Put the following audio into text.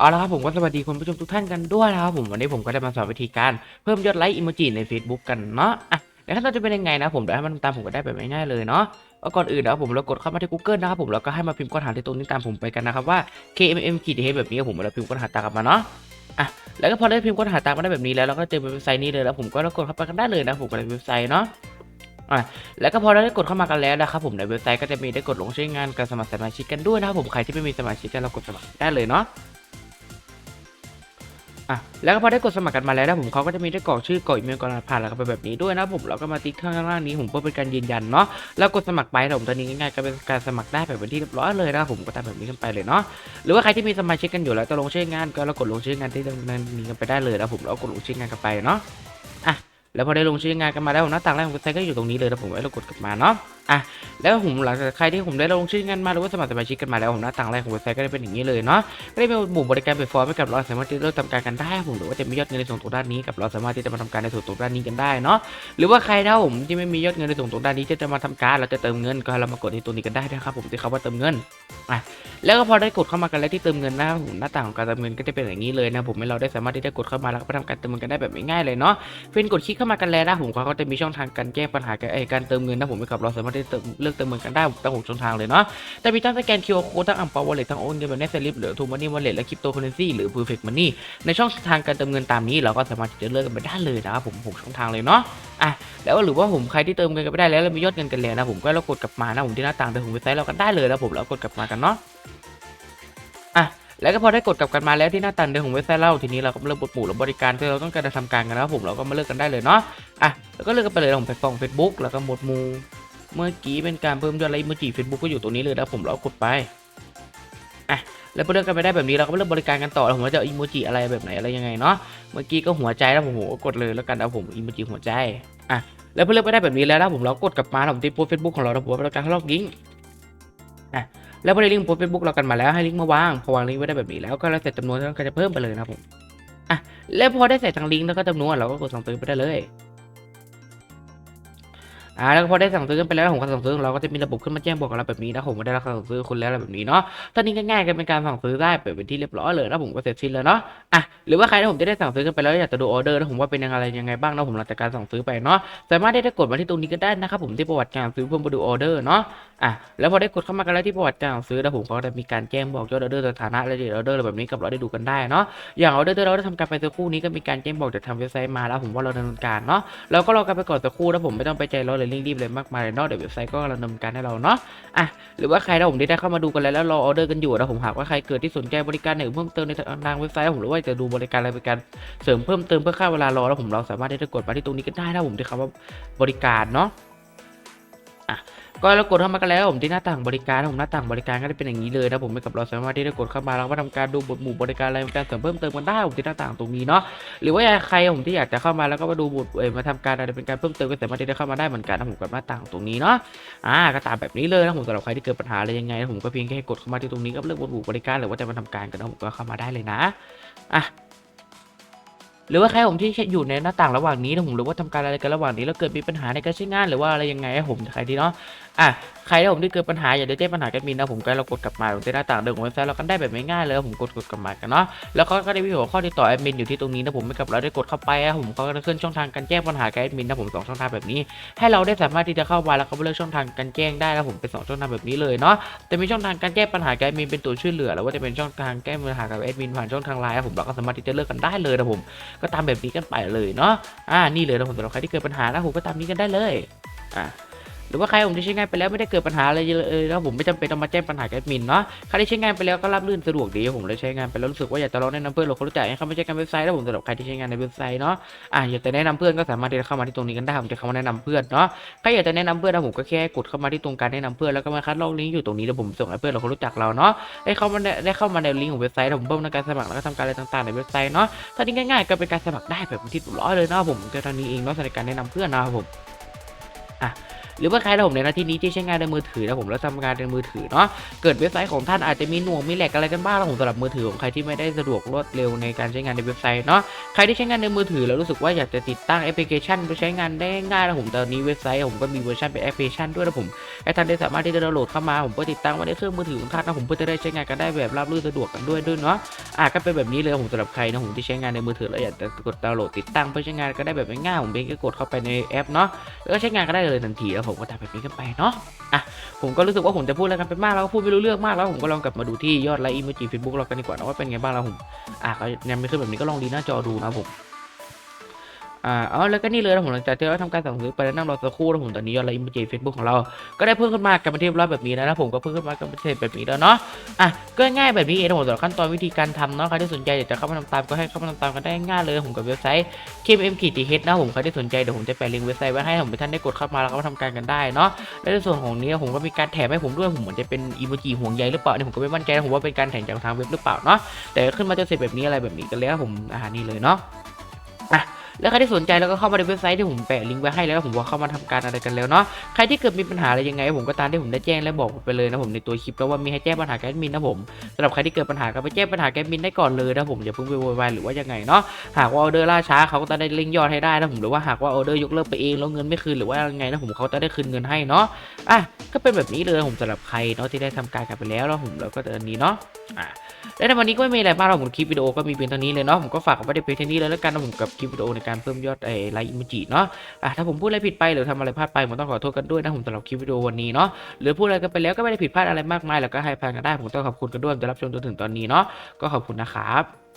เอาละครับผมก็สวัสดีคุณผู้ชมทุกท่านกันด้วยนะครับผมวันนี้ผมก็จะมาสอนวิธีการเพิ่มยอดไลค์อิโมจิใน Facebook กันเนาะอะแล้วขั้นตอนจะเป็นยังไงนะผมเดี๋ยวให้มันตามผมก็ได้แบบง่ายๆเลยเนาะก็ก่อนอื่นนะครับผมเรากดเข้ามาที่ Google นะครับผมแล้วก็ให้มาพิมพ์ค้นหาที่ตรงนี้ตามผมไปกันนะครับว่า KMM ขีดเแบบนี้ผมเราพิมพ์ค้นหาตามกันมาเนาะอะแล้วก็พอได้พิมพ์ค้นหาตามมาได้แบบนี้แล้วเราก็เจอเว็บไซต์นี้เลยแล้วผมก็กดเข้าไปกันได้เลยนะผมก็ในเว็บไซต์เนาะอะแล้วก็พอเราได้กดเข้ามากันแล้วนะครับผมในเว็บไซต์ก็จะมีได้กดลงใช้งานการสมัครสมาชิกกันด้วยนะครับผมใครที่ไม่มีสมาชิกก็เรากดสมัครได้เลยเนาะ อะแล้วก็พอได้กดสมัครกันมาแล้วนะผมเขาก็จะมีได้กรอกชื่อกรอกอีเมลกรอกรหัสผ่านแล้วก็ไปแบบนี้ด้วยนะผมเราก็มาติ๊กข้างล่างนี้ผมเพื่อเป็นการยืนยันเนาะแล้วกดสมัครไปนะผมตอนนี้ง่ายๆก็เป็นการสมัครได้แบบเป็นที่เรียบร้อยเลยนะผมก็ตามแบบนี้กันไปเลยเนาะหรือว่าใครที่มีสมาชิกกันอยู่แล้วจะลงชื่องานก็เรากดลงชื่องานที่ตรงนี้กันไปได้เลยนะผมแล้วกดลงชื่องานกันไปเนาะอะแล้วพอได้ลงชื่องานกันมาแล้วหน้าต่างแรกของเว็บไซต์ก็อยู่ตรงนี้เลยนะผมไว้เรากดกลับมาเนาะอะแล้วผมหลังจากใครที่ผมได้ลงชื่องานมาหรือว่าสมัครสมาชิกกันมาแล้วผมหน้าต่างแรกของเว็บไซต์ก็ได้เป็นอย่างนี้เลยเนาะก็ได้เป็นหมู่บริการแพลตฟอร์มให้กับเราสามารถที่จะเริ่มทำการกันได้ผมหรือว่าจะมียอดเงินในส่วนตรงด้านนี้กับเราสามารถที่จะมาทำการในส่วนตรงด้านนี้กันได้เนาะหรือว่าใครถ้าผมที่ไม่มียอดเงินในส่วนตรงด้านนี้จะจะมาทำการเราจะเติมเงินก็เรามากดที่ตัวนี้กันได้นะครับผมที่คำว่าเติมเงินอะแล้วก็พอได้กดเข้ามากันแล้วที่เติมเงินนะผมหน้าต่างของการเติมเงินก็จะเป็นอย่างนี้เลยนะผมให้เราได้สามารถที่จะกดเข้ามาแล้วก็ไปทำการเติมเงินกันได้แบบง่ายๆเลยเนาะเพื่อนกดคลิกเข้ามากันแล้วนะผมเขาก็จะมีช่องทางการแก้ปัญหาการเติมเงินนะผมไปกับเราสามารถเติมเลือกเติมเงินกันได้ตั้งหกช่องทางเลยเนาะแต่มีทั้งสแกน QR Code ทั้งอัมเปาวอลเล็ตทั้งโอนเงินแบบเนสลิปหรือทูมันนี่วอลเล็ตและคริปโตเคอเรนซีหรือ Perfect Money ในช่องทางการเติมเงินตามนี้เราก็สามารถจะเลือกกันไปได้เลยนะครับผมหกช่องทางเลยเนาะอะแล้วหรือว่าผมใครที่เติมเงินกันไปได้แล้วแล้วมียอดเงินกันแล้วนะผมก็เรากดกลับมานะผมที่หน้าต่างเดิมของเว็บไซต์เรากันได้เลยนะผมแล้วกดกลับมากันเนาะอะแล้วก็พอได้กดกลับกันมาแล้วที่หน้าต่างเดิมของเว็บไซต์เราทีนี้เราก็เลือกบทหมู่และบริการที่เราต้องการจะทำการกันนะครับผมเราก็มาเลือกกันได้เลยเนาะอะแล้วก็เลือกกันไปเลยของแพลตฟอร์ม Facebook แล้วก็หมวดหมู่ เมื่อกี้เป็นการเพิ่มยอดไลค์อิโมจิ Facebook ก็อยู่ตรงนี้เลยนะผมเรากดไปอะแล้วพอเลือกกันไปได้แบบนี้เราก็เลือกบริการกันต่อแล้วผมว่าจะอิโมจิอะไรแบบไหนอะไรยังไงเนาะเมื่อกี้ก็หัวใจแล้วผมโหกดเลยแล้วกันนะผมอิโมจิหัวใจอะแล้วพอเลือกไปได้แบบนี้แล้วนะผมเรากดกลับมาผมที่โพสเฟซบุ๊กของเราเราบอกว่าเราการล็อกลิงก์อะแล้วพอได้ลิงก์โพสเฟซบุ๊กเรากันมาแล้วให้ลิงก์มาวางพอวางลิงก์ไว้ได้แบบนี้แล้วก็แล้วเสร็จจำนวนเราก็จะเพิ่มไปเลยนะผมอะแล้วพอได้ใส่ทางลิงก์แล้วก็จำนวนเราก็กดสั่งซื้อไปได้เลย อ่าแล้วพอได้สั่งซื้อกันไปแล้วผมก็สั่งซื้อของเราก็จะมีระบบขึ้นมาแจ้งบอกกับเราแบบนี้นะผมไม่ได้รับสั่งซื้อคุณแล้วแบบนี้เนาะตอนนี้ง่ายๆกันเป็นการสั่งซื้อได้เปิดเป็นที่เรียบร้อยเลยนะผมก็เสร็จสิ้นแล้วเนาะอะหรือว่าใครที่ผมจะได้สั่งซื้อกันไปแล้วอยากจะดูออเดอร์นะผมว่าเป็นยังไงยังไงบ้างนะผมหลังจากการสั่งซื้อไปเนาะสามารถได้กดมาที่ตรงนี้ก็ได้นะครับผมที่ประวัติการซื้อเพื่อมาดูออเดอร์เนาะอะแล้วพอได้กดเข้ามากันแล้วที่ประวัติการซื้อแล้วผมก็จะมีการแจ้งบอกยอดออเดอร์สถานะและเดทออเดอร์แบบนี้กับเราได้ดูกันได้เนาะอย่างออเดอร์ที่เราได้ทำการไปสักครู่นี้ก็มีการแจ้งบอกจากทางเว็บไซต์มาแล้วผมว่าเราดำเนินการเนาะเราก็รอกันไปก่อนสักครู่แล้วผมไม่ต้องไปใจร้อนเลยร่งรีบๆเลยมากมายเลยเนาะเดี๋ยวเว็บไซต์ก็ดำเนินการให้เราเนาะอะหรือว่าใครถ้าผมได้เข้ามาดูกันแล้วแล้วรอออเดอร์กันอยู่นะผมหากว่าใครเกิดที่สนใจบริการไหนเพิ่มเติมในทางเว็บไซต์ผมหรือว่าจะดูบริการอะไรบริการเสริมเพิ่มเติมเพื่อค่าเวลารอแล้วผมเราสามารถได้กดมาที่ตรงนี้ก็ได้นะผมที่คำว่าบริการเนาะ ก็เรากดเข้ามากันแล้วผมที่หน้าต่างบริการผมหน้าต่างบริการก็จะเป็นอย่างนี้เลยนะผมไม่กับเราสามารถที่จะกดเข้ามาแล้วก็ทำการดูบทหมู่บริการอะไรการเสริมเพิ่มเติมกันได้ผมที่หน้าต่างตรงนี้เนาะหรือว่าใครผมที่อยากจะเข้ามาแล้วก็มาดูบทเออมาทำการอะไรเป็นการเพิ่มเติมก็สามารถที่จะเข้ามาได้เหมือนกันนะผมกับหน้าต่างตรงนี้เนาะอ่าก็ตามแบบนี้เลยนะผมสำหรับใครที่เกิดปัญหาอะไรยังไงผมก็เพียงแค่กดเข้ามาที่ตรงนี้ก็เลือกบทหมู่บริการหรือว่าจะมาทำการกันนะผมก็เข้ามาได้เลยนะอะ หรือว่าใครผมที่อยู่ในหน้าต่างระหว่างนี้นะผมหรือว่าทำการอะไรกันระหว่างนี้แล้วเกิดมีปัญหาในการใช้งานหรือว่าอะไรยังไงให้ผมใครที่เนาะอะใครที่ผมที่เกิดปัญหาอยากจะแก้ปัญหาแอดมินนะผมก็เรากดกลับมาตรงที่หน้าต่างเดิมของเว็บไซต์เรากันได้แบบง่ายๆเลยผมกดกดกลับมากันเนาะแล้วก็ก็ได้มีหัวข้อที่ต่อแอดมินอยู่ที่ตรงนี้นะผมไม่กับเราได้กดเข้าไปอะผมก็จะขึ้นช่องทางการแจ้งปัญหากับแอดมินนะผมสองช่องทางแบบนี้ ให้เราได้สามารถที่จะเข้ามาแล้วก็เลือกช่องทางการแจ้งได้นะผมเป็นสองช่องทางแบบนี้เลยเนาะแต่มีช่องทางการแก้ปัญหากับแอดมินเป็นตัวช่วยเหลือหรือว่าจะเป็นช่องทางแก้ปัญหากับแอดมินผ่านช่องทางไลน์อะผมเราก็สามารถที่จะเลือกกันได้เลยนะผมก็ตามแบบนี้กันไปเลยเนาะอ่านี่เลยนะผมสำหรับใครที่เกิดปัญหานะผมก็ตามนี้กันได้เลยอ่า หรือว่าใครผมที่ใช้งานไปแล้วไม่ได้เกิดปัญหาอะไรเลยแล้วผมไม่จำเป็นต้องมาแจ้งปัญหากับแอดมินเนาะใครที่ใช้งานไปแล้วก็รับรื่นสะดวกดีผมเลยใช้งานไปแล้วรู้สึกว่าอยากจะลองแนะนำเพื่อนเราคนรู้จักให้เขามาใช้งานเว็บไซต์แล้วผมสำหรับใครที่ใช้งานในเว็บไซต์เนาะอ่าอยากจะแนะนำเพื่อนก็สามารถที่จะเข้ามาที่ตรงนี้กันได้ผมจะเข้ามาแนะนำเพื่อนเนาะใครอยากจะแนะนำเพื่อนนะผมก็แค่กดเข้ามาที่ตรงการแนะนำเพื่อนแล้วก็มาคัดลอกลิงก์อยู่ตรงนี้แล้วผมส่งให้เพื่อนเราคนรู้จักเราเนาะได้เข้ามาได้เข้ามาในลิงก์ของเว็บไซต์แล้วผมเพิ่มในการสมัครแล้วก็ทำการอะไรต่างๆในเว็บไซต์เนาะตอนนี้ง่ายๆก็เป็นการสมัครได้แบบที่ร้อยเลยเนาะผมจะตอนนี้เองเนาะในการแนะนำเพื่อนนะครับผมอะ หรือว่าใครนะผมในหน้าที่นี้ที่ใช้งานในมือถือนะผมแล้วทำงานในมือถือเนาะเกิดเว็บไซต์ของท่านอาจจะมีหน่วงมีแหลกอะไรกันบ้างนะผมสำหรับมือถือของใครที่ไม่ได้สะดวกรวดเร็วในการใช้งานในเว็บไซต์เนาะใครที่ใช้งานในมือถือแล้วรู้สึกว่าอยากจะติดตั้งแอปพลิเคชันไปใช้งานได้ง่ายนะผมตอนนี้เว็บไซต์ผมก็มีเวอร์ชันเป็นแอปพลิเคชันด้วยนะผมให้ท่านได้สามารถที่จะดาวน์โหลดเข้ามาผมก็ติดตั้งไว้ในเครื่องมือถือของท่านนะผมเพื่อจะได้ใช้งานกันได้แบบราบรื่นสะดวกกันด้วยด้วยเนาะอะก็เป็นแบบนี้เลยผมสำหรับใครนะผมที่ใช้งานในมือถือแล้วอยากจะกดดาวน์โหลดติดตั้งเพื่อใช้งานก็ได้แบบง่ายๆผมเองก็กดเข้าไปในแอปเนาะแล้วก็ใช้งานก็ได้เลยทันทีแล้วผมก็ทำแบบนี้กันไปเนาะอะผมก็รู้สึกว่าผมจะพูดอะไรกันไปมากแล้วพูดไม่รู้เรื่องมากแล้วผมก็ลองกลับมาดูที่ยอดไลค์อีโมจิเฟซบุ๊กเรากันดีกว่านะว่าเป็นไงบ้างแล้วผมอะก็ยังไม่ขึ้นแบบนี้ก็ลองดีหน้าจอดูนะผม อ่าอ๋อแล้วก็นี่เลยนะผมหลังจากที่เราทำการสั่งซื้อไปแล้วนั่งรอสักครู่แล้วผมตอนนี้ยอดไลค์อิมเมจเฟซบุ๊กของเรา ก็ได้เพิ่มขึ้นมากันเป็นที่เรียบร้อยแบบนี้แล้วนะผมก็เพิ่มขึ้นมากันเป็นที่แบบนี้แล้วเนาะอะก็ง่ายแบบนี้เองนะผมสำหรับขั้นตอนวิธีการทำเนาะใครที่สนใจอยากจะเข้ามาทำตามก็ให้เข้ามาทำตามกันได้ง่ายเลยผมกับเว็บไซต์ KMM ขีดทีเฮดนะผมใครที่สนใจเดี๋ยวผมจะแปะลิงก์เว็บไซต์ไว้ให้ผมท่านได้กดเข้ามาแล้วก็มาทำการกันได้เนาะและในส่วนของนี้ผมก็มีการแถมให้ผมด้วยผมเหมือนจะเป็นอีโมจิห่วงใยหรือเปล่าเนี่ยผมก็ไม่มั่นใจนะผมว่าเป็นการแถมจากทางเว็บหรือเปล่าเนาะแต่ขึ้นมาจนเสร็จแบบนี้อะไรแบบนี้กันแล้วผมอ่านี่เลยเนาะอะ แล้วใครที่สนใจแล้วก็เข้ามาในเว็บไซต์ที่ผมแปะลิงก์ไว้ให้แล้วผมว่าเข้ามาทำการอะไรกันแล้วเนาะใครที่เกิดมีปัญหาอะไรยังไง ผมก็ตามที่ผมได้แจ้งและบอกไปเลยนะผมในตัวคลิปแล้วว่ามีให้แจ้งปัญหาแกดมินนะผมสำหรับใครที่เกิดปัญหาก็ไปแจ้งปัญหาแกดมินได้ก่อนเลยนะผมอย่าเพิ่งไปโวยวายหรือว่ายังไงเนาะหากว่าออเดอร์ล่าช้าเขาก็จะได้เร่งยอดให้ได้นะผมหรือว่าหากว่าออเดอร์ยกเลิกไปเองแล้วเงินไม่คืนหรือว่ายังไงนะผมเขาจะได้คืนเงินให้เนาะอะก็เป็นแบบนี้เลยผมสำหรับใครเนาะที่ได้ทำการกันไปแล้วแล้วผมแล้วก็เดือนนี้เนาะอะและในวันนี้ก็ไม่มีอะไรมากหรอกผมคลิปวิดีโอก็มีเพียงเท่านี้เลยเนาะผมก็ฝากไว้ในเพียงเท่านี้เลยแล้วกันนะผมกับคลิปวิดีโอในการเพิ่มยอดไอ้ไลค์อิมจิเนาะอะถ้าผมพูดอะไรผิดไปหรือทำอะไรพลาดไปผมต้องขอโทษกันด้วยนะผมสำหรับคลิปวิดีโอวันนี้เนาะหรือพูดอะไรกันไปแล้วก็ไม่ได้ผิดพลาดอะไรมากมายแล้วก็ให้พานกันได้ผมต้องขอบคุณกันด้วยที่รับชมจนถึงตอนนี้เนาะก็ขอบคุณนะครับ